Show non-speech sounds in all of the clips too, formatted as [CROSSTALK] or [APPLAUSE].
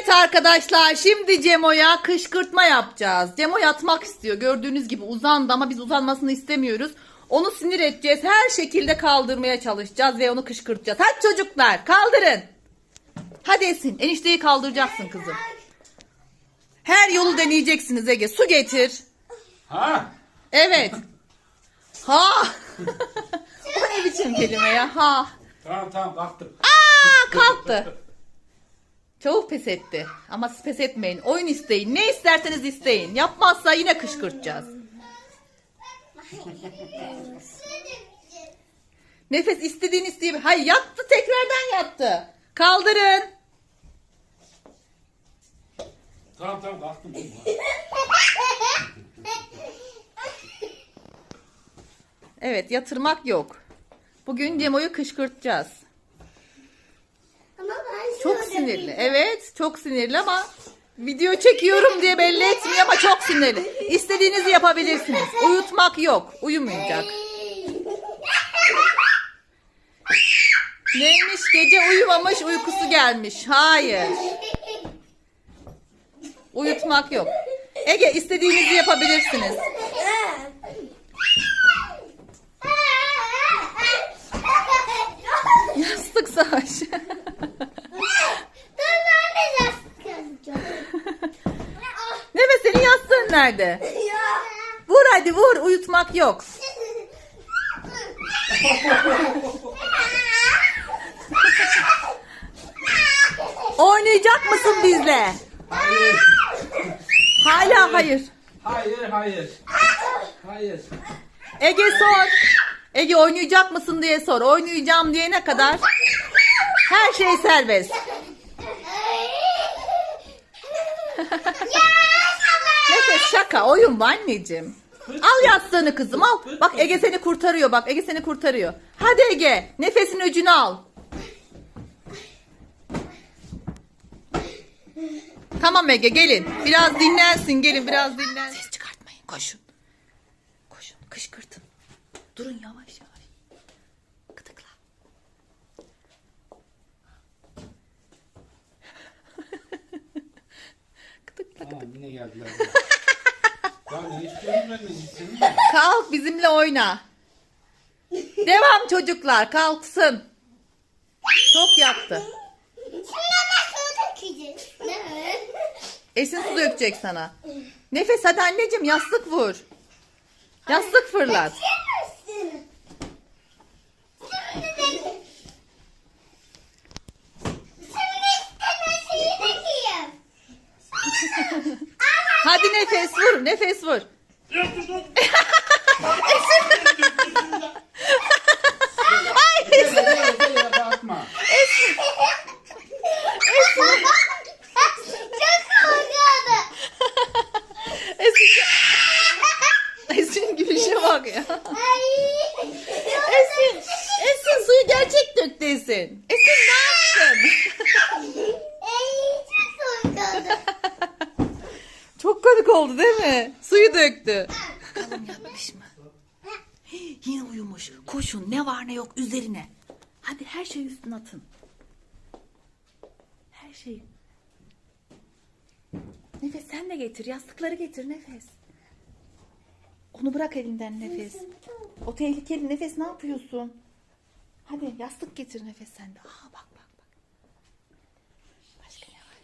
Evet arkadaşlar şimdi Cemo'ya kışkırtma yapacağız. Cemo yatmak istiyor. Gördüğünüz gibi uzandı ama biz uzanmasını istemiyoruz. Onu sinir edeceğiz. Her şekilde kaldırmaya çalışacağız ve onu kışkırtacağız. Hadi çocuklar kaldırın. Hadi Esin enişteyi kaldıracaksın kızım. Her yolu deneyeceksiniz Ege. Su getir. Ha? Evet. Ha. [LAUGHS] o ne biçim kelime ya? Ha. Tamam tamam kalktım. Aa kalktı. Çabuk pes etti. Ama siz pes etmeyin. Oyun isteyin. Ne isterseniz isteyin. Yapmazsa yine kışkırtacağız. [LAUGHS] Nefes istediğin isteyeyim. Hayır yattı tekrardan yattı. Kaldırın. Tamam tamam kalktım. Evet yatırmak yok. Bugün Cemo'yu kışkırtacağız. Ama ben Çok şöyle sinirli. Evet çok sinirli ama video çekiyorum diye belli etmiyor ama çok sinirli. İstediğinizi yapabilirsiniz. Uyutmak yok. Uyumayacak. Neymiş gece uyumamış uykusu gelmiş. Hayır. Uyutmak yok. Ege istediğinizi yapabilirsiniz. Yastık savaş. Dur ben de yastık yazacağım. Nefes senin yastığın nerede? Ya. Vur hadi vur. Uyutmak yok. Oynayacak mısın bizle? Hayır. Hala hayır. Hayır hayır. Hayır. Ege sor. Ege oynayacak mısın diye sor. Oynayacağım diyene kadar her şey serbest. [LAUGHS] şaka oyun bu anneciğim. Al yastığını kızım al. Bak Ege seni kurtarıyor bak Ege seni kurtarıyor. Hadi Ege nefesin öcünü al. Tamam Ege gelin. Biraz dinlensin gelin biraz dinlensin. Ses çıkartmayın koşun. Koşun kışkırtın. Durun yavaş yavaş. Gıdıkla. Gıdıkla Tamam gıdıkla. yine geldiler. [LAUGHS] Kalk bizimle oyna. Devam çocuklar kalksın. Çok. Ne? Esin su dökecek sana. Nefes hadi anneciğim yastık vur. Yastık fırlat. Şimdi de- Şimdi isteme şeyi dökeyim. Hadi nefes vur nefes vur. Ay Esin. Atma. Çok korkuyordu. Esin. Esin gülüşe bak ya. Esin. Esin suyu gerçek döktü Esin. Esin ne yaptın? Ay çok korkuyordu. Çok komik oldu değil mi? Suyu döktü. Bakalım yatmış mı? Yine uyumuş. Koşun ne var ne yok üzerine. Hadi her şeyi üstüne atın. Her şeyi. Nefes sen de getir. Yastıkları getir Nefes. Onu bırak elinden Nefes. O tehlikeli Nefes ne yapıyorsun? Hadi yastık getir Nefes sen de. Aa bak bak bak. Başka ne var?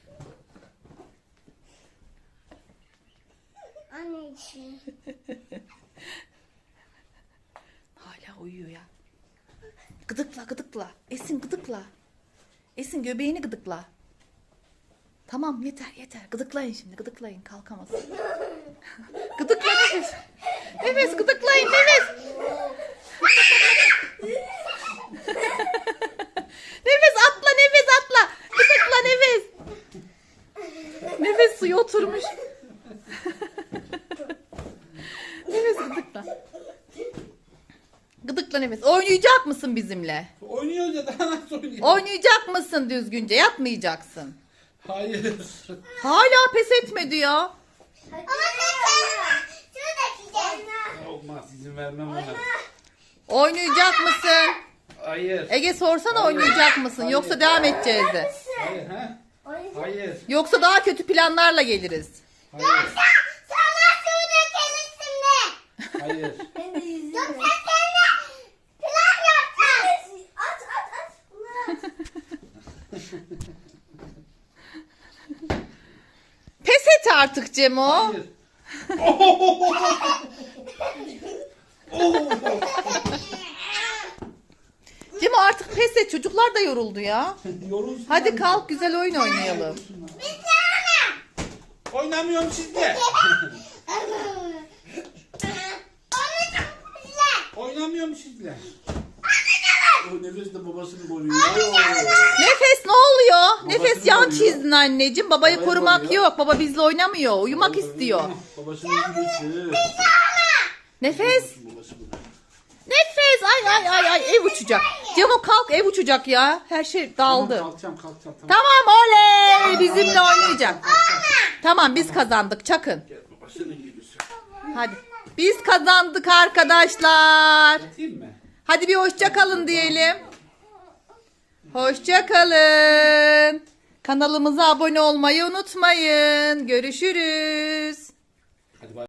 Anneciğim. Hala uyuyor ya. Gıdıkla gıdıkla. Esin gıdıkla. Esin göbeğini gıdıkla. Tamam yeter yeter. Gıdıklayın şimdi gıdıklayın kalkamaz. [LAUGHS] gıdıkla nefes. Nefes gıdıklayın nefes. nefes atla nefes atla. Gıdıkla nefes. Nefes suya oturmuş. nefes gıdıkla. Gıdıkla nefes. Oynayacak mısın bizimle? Oynuyoruz ya daha nasıl oynuyor? Oynayacak mısın düzgünce? Yapmayacaksın. Hayır. [LAUGHS] Hala pes etmedi ya. Ama sen dökeceğim. Olmaz izin vermem ona. Oynayacak mısın? Hayır. Ege sorsana Hayır. oynayacak mısın? Hayır. Yoksa devam edeceğiz de. Hayır ha? Hayır. Yoksa daha kötü planlarla geliriz. Hayır. Sana su dökelim şimdi. Hayır. Ben de yüzüme. Yok sen seninle plan yapacağız. At at at. Bunları at. Pes et artık Cemo. Hayır. [LAUGHS] Cemo artık pes et. Çocuklar da yoruldu ya. Yorulsun. Hadi kalk güzel oyun oynayalım. Oynamıyorum [LAUGHS] güzel. Oynamıyorum sizle. Nefes de babasını koruyor. Nefes ne oluyor? Babasını Nefes yan koruyor. çizdin anneciğim. Babayı Babayı korumak koruyor. yok. Baba bizle oynamıyor. Uyumak istiyor. Babasının gülüsü. Nefes. Nefes. Ay ay ay ay ev uçacak. Cemo kalk ev uçacak ya. Her şey dağıldı. Kalkacağım kalkacağım. Tamam. Tamam oley. Bizimle oynayacak. Tamam biz kazandık. Çakın. Gel babasının. Hadi. Biz kazandık arkadaşlar. Yatayım mı? Hadi bir hoşça kalın diyelim. Hoşça kalın. Kanalımıza abone olmayı unutmayın. Görüşürüz.